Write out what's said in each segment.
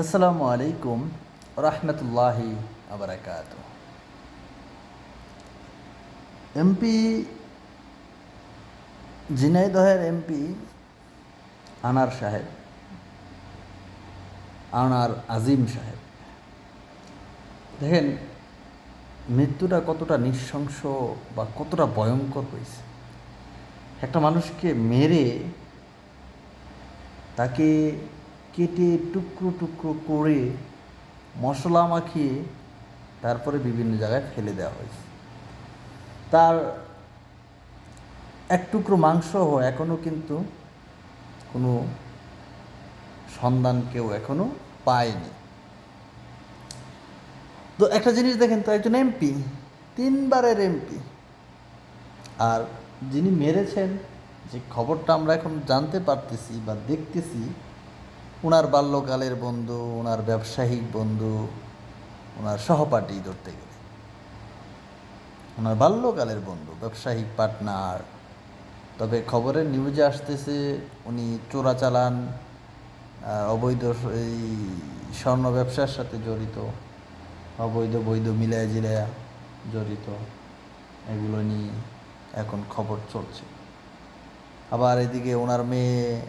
আসসালামু আলাইকুম রহমতুল্লাহি আবরাকাত এমপি ঝিনাইদহের এমপি আনার সাহেব, আনার আজিম সাহেব। দেখেন, মৃত্যুটা কতটা নৃশংস বা কতটা ভয়ঙ্কর হয়েছে। একটা মানুষকে মেরে তাকে কেটে টুকরো টুকরো করে মশলা মাখিয়ে তারপরে বিভিন্ন জায়গায় ফেলে দেওয়া হয়েছে। তার এক টুকরো মাংস এখনও কিন্তু কোনো সন্ধান কেউ এখনও পায়নি। তো একটা জিনিস দেখেন তো, একজন এমপি, তিনবারের এমপি। আর যিনি মেরেছেন, যে খবরটা আমরা এখন জানতে পারতেছি বা দেখতেছি ওনার বাল্যকালের বন্ধু ওনার ব্যবসায়িক বন্ধু ওনার সহপাঠী ধরতে গেলে। ওনার বাল্যকালের বন্ধু, ব্যবসায়িক পার্টনার। তবে খবরের নিউজে আসতেছে, উনি চোরাচালান অবৈধ এই স্বর্ণ ব্যবসার সাথে জড়িত, অবৈধ বৈধ মিলায়া জিলায়া জড়িত। এগুলো নিয়ে এখন খবর চলছে। আবার এদিকে ওনার মেয়ে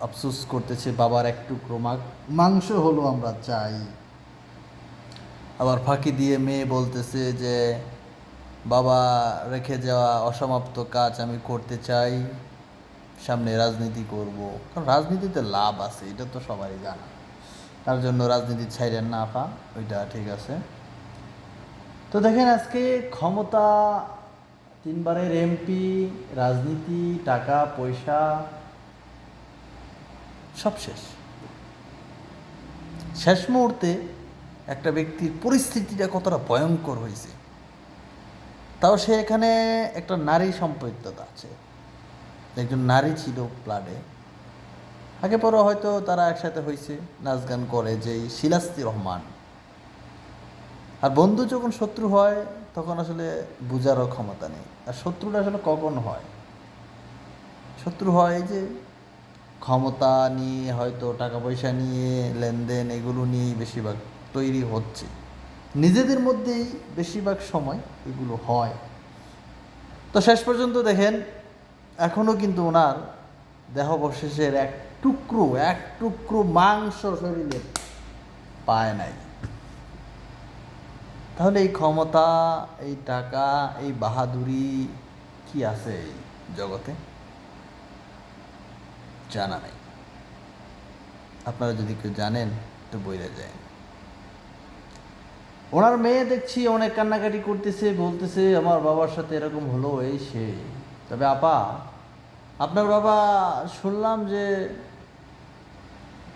আফসোস করতেছে, বাবার এক টুকরো মাংস হলো আমরা চাই। আবার ফাঁকি দিয়ে মেয়ে বলতেছে যে, বাবা, রেখে যাওয়া অসমাপ্ত কাজ আমি করতে চাই, সামনে রাজনীতি করব। কারণ রাজনীতিতে লাভ আছে, এটা তো সবারই জানা। তার জন্য রাজনীতি ছাইরেন না আফা ওইটা ঠিক আছে। তো দেখেন আজকে ক্ষমতা, তিনবারের এমপি, রাজনীতি, টাকা, পয়সা সব শেষ। শেষ মুহূর্তে একটা ব্যক্তির পরিস্থিতিটা কতটা ভয়ঙ্কর হয়েছে, তাও সে এখানে একটা নারী সম্পৃক্ততা আছে। একজন নারী ছিল প্লাডে আগে পরে হয়তো তারা একসাথে হয়েছে, নাচ গান করে যেই শিলাস্তি রহমান। আর বন্ধু যখন শত্রু হয়, তখন আসলে বুঝারও ক্ষমতা নেই। আর শত্রুটা আসলে কখন হয়? শত্রু হয় যে ক্ষমতা নিয়ে, হয়তো টাকা পয়সা নিয়ে, লেনদেন এগুলো নিয়েই বেশিরভাগ তৈরি হচ্ছে। নিজেদের মধ্যেই বেশিরভাগ সময় এগুলো হয়। তো শেষ পর্যন্ত দেখেন এখনও কিন্তু ওনার দেহাবশেষের এক টুকরো এক টুকরো মাংস শরীরে পায় নাই। তাহলে এই ক্ষমতা, এই টাকা, এই বাহাদুরি কি আছে এই জগতে? জানা নাই। আপনারা যদি কেউ জানেন, তো বইলে যায়। ওনার মেয়ে দেখছি অনেক কান্নাকাটি করতেছে, বলতেছে, আমার বাবার সাথে এরকম হলো, এই সে। তবে আপা, আপনার বাবা শুনলাম যে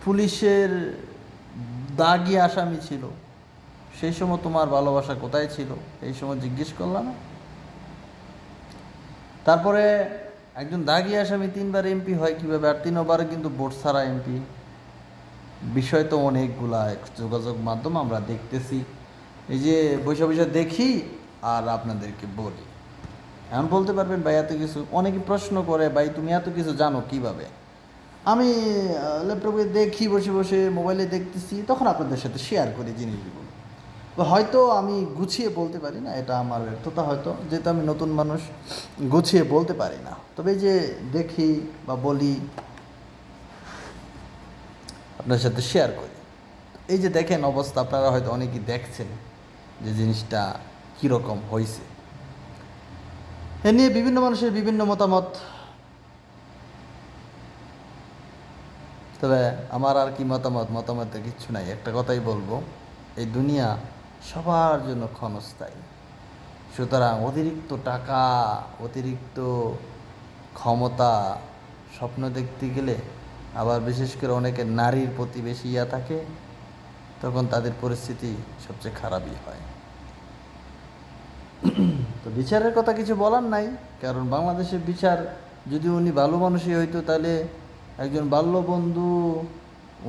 পুলিশের দাগি আসামি ছিল। সেই সময় তোমার ভালোবাসা কোথায় ছিল? এই সময় জিজ্ঞেস করলাম। তারপরে একজন দাগি আসামি তিনবার এমপি হয় কীভাবে? আর তিন তিনবারে কিন্তু ভোট ছাড়া এমপি বিষয় তো অনেকগুলা যোগাযোগ মাধ্যম আমরা দেখতেছি। এই যে বসে বসে দেখি আর আপনাদেরকে বলি। এখন বলতে পারবেন, ভাই, এত কিছু। অনেকে প্রশ্ন করে, ভাই, তুমি এত কিছু জানো কীভাবে? আমি ল্যাপটপে দেখি, বসে বসে মোবাইলে দেখতেছি, তখন আপনাদের সাথে শেয়ার করি জিনিসগুলো। হয়তো আমি গুছিয়ে বলতে পারি না, এটা আমার ব্যর্থতা হয়তো, যেহেতু আমি নতুন মানুষ, গুছিয়ে বলতে পারি না। তবে যে দেখি বা বলি, আপনার সাথে শেয়ার করি। এই যে দেখেন অবস্থা, আপনারা হয়তো অনেকেই দেখছেন যে জিনিসটা কীরকম হয়েছে এ নিয়ে বিভিন্ন মানুষের বিভিন্ন মতামত। তবে আমার আর কি মতামত? মতামতে কিচ্ছু নাই। একটা কথাই বলব, এই দুনিয়া সবার জন্য ক্ষণস্থায়ী। সুতরাং অতিরিক্ত টাকা, অতিরিক্ত ক্ষমতা স্বপ্ন দেখতে গেলে আবার বিশেষ করে অনেকের নারীর প্রতি বেশি ইয়া থাকে, তখন তাদের পরিস্থিতি সবচেয়ে খারাপই হয়। তো বিচারের কথা কিছু বলার নাই, কারণ বাংলাদেশের বিচার যদি উনি ভালো মানুষই হইতো, তাহলে একজন বাল্য বন্ধু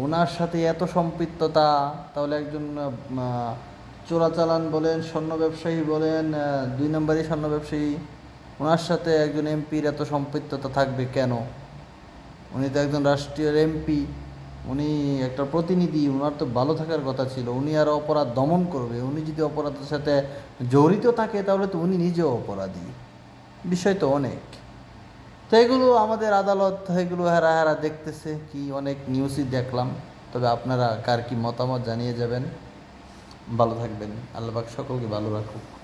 ওনার সাথে এত সম্পৃক্ততা, তাহলে একজন চোরাচালান বলেন, স্বর্ণ ব্যবসায়ী বলেন দুই নম্বরই স্বর্ণ ব্যবসায়ী, ওনার সাথে একজন এমপির এত সম্পৃক্ততা থাকবে কেন? উনি তো একজন রাষ্ট্রীয় এমপি, উনি একটা প্রতিনিধি ওনার তো ভালো থাকার কথা ছিল, উনি আর অপরাধ দমন করবে, উনি যদি অপরাধের সাথে জড়িত থাকে, তাহলে তো উনি নিজেও অপরাধী। বিষয় তো অনেক। তো এগুলো আমাদের আদালত, এগুলো হেরা হেরা দেখতেছে, কি অনেক নিউজই দেখলাম, তবে আপনারা কার কি মতামত জানিয়ে যাবেন? ভালো থাকবেন। আল্লাহ সকলকে ভালো রাখুক।